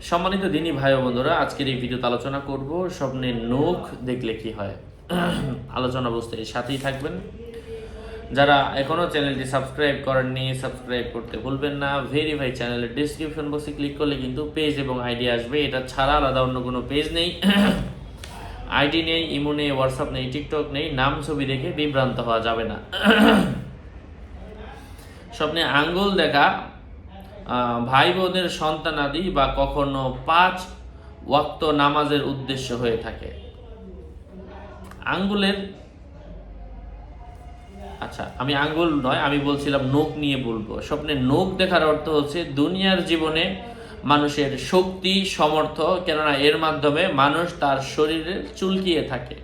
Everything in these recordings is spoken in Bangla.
সম্মানিত দিনী ভাই বন্ধুরা, আজকের এই ভিডিওতে আলোচনা করব স্বপ্নে নখ দেখলে কি হয়। আলোচনা বুঝতে সাথেই থাকবেন। যারা এখনও চ্যানেলটি সাবস্ক্রাইব করেননি, সাবস্ক্রাইব করতে ভুলবেন না। ভেরিফাই চ্যানেলের ডিসক্রিপশন বক্সে ক্লিক করলে কিন্তু পেজ এবং আইডি আসবে। এটা ছাড়া আলাদা অন্য কোনো পেজ নেই। আইডি নেই ইমো নেই হোয়াটসঅ্যাপ নেই টিকটক নেই, নাম ছবি দেখে বিভ্রান্ত হওয়া যাবে না। স্বপ্নে আঙ্গুল দেখা ভাই বোনের সন্তানাদি বা কখনো পাঁচ ওয়াক্ত নামাজের উদ্দেশ্য হয়ে থাকে। আঙ্গুলের আচ্ছা আমি আঙ্গুল নয়, আমি বলছিলাম নোখ নিয়ে বলব। স্বপ্নে নোখ দেখার অর্থ হচ্ছে দুনিয়ার জীবনে মানুষের শক্তি, সমর্থ, কেননা এর মাধ্যমে মানুষ তার শরীরে চুলকিয়ে থাকে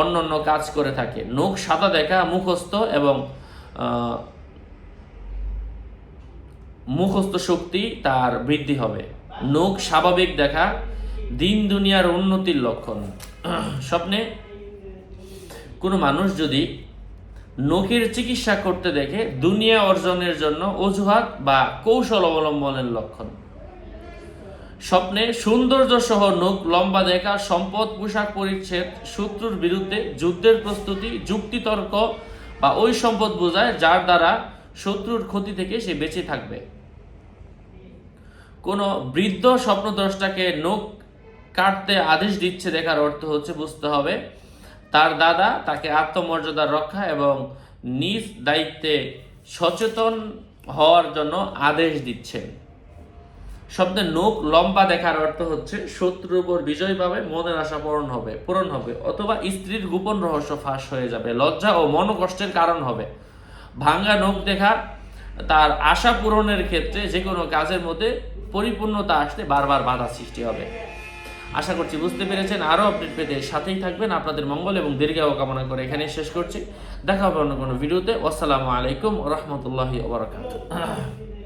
অন্য অন্য কাজ করে থাকে। নখ সাদা দেখা মুখস্থ এবং মুখস্থ শক্তি তার বৃদ্ধি হবে। নখ স্বাভাবিক দেখা, দিন দুনিয়ার উন্নতির লক্ষণ। স্বপ্নে, কোনো মানুষ যদি নখের চিকিৎসা করতে দেখে, দুনিয়া অর্জনের জন্য অজুহাত বা কৌশল অবলম্বনের লক্ষণ। স্বপ্নে সৌন্দর্য সহ নখ লম্বা দেখা, সম্পদ, পোশাক পরিচ্ছেদ, শত্রুর বিরুদ্ধে যুদ্ধের প্রস্তুতি যুক্তিতর্ক বা ওই সম্পদ বোঝায়, যার দ্বারা শত্রুর ক্ষতি থেকে সে বেঁচে থাকবে। কোনো বৃদ্ধ স্বপ্নদ্রষ্টাকে নখ কাটতে আদেশ দিচ্ছে দেখার অর্থ হচ্ছে বুঝতে হবে, তার দাদা তাকে আত্মমর্যাদা রক্ষা এবং নিজ দায়িত্বে সচেতন হওয়ার জন্য আদেশ দিচ্ছেন শব্দের নোক লম্বা দেখার অর্থ হচ্ছে শত্রুর উপর বিজয় পাবে, মনের আশা পূরণ হবে পূরণ হবে, অথবা স্ত্রীর গোপন রহস্য ফাঁস হয়ে যাবে, লজ্জা ও মনোকষ্টের কারণ হবে। ভাঙ্গা নখ দেখা তার আশা পূরণের ক্ষেত্রে যে কোনো কাজের মধ্যে পরিপূর্ণতা আসতে বারবার বাধা সৃষ্টি হবে। আশা করছি বুঝতে পেরেছেন। আরও আপডেট পেতে সাথেই থাকবেন। আপনাদের মঙ্গল এবং দীর্ঘায়ু কামনা করে এখানে শেষ করছি। দেখা হবে অন্য কোনো ভিডিওতে। আসসালামু আলাইকুম রহমতুল্লাহি ওবরাকাত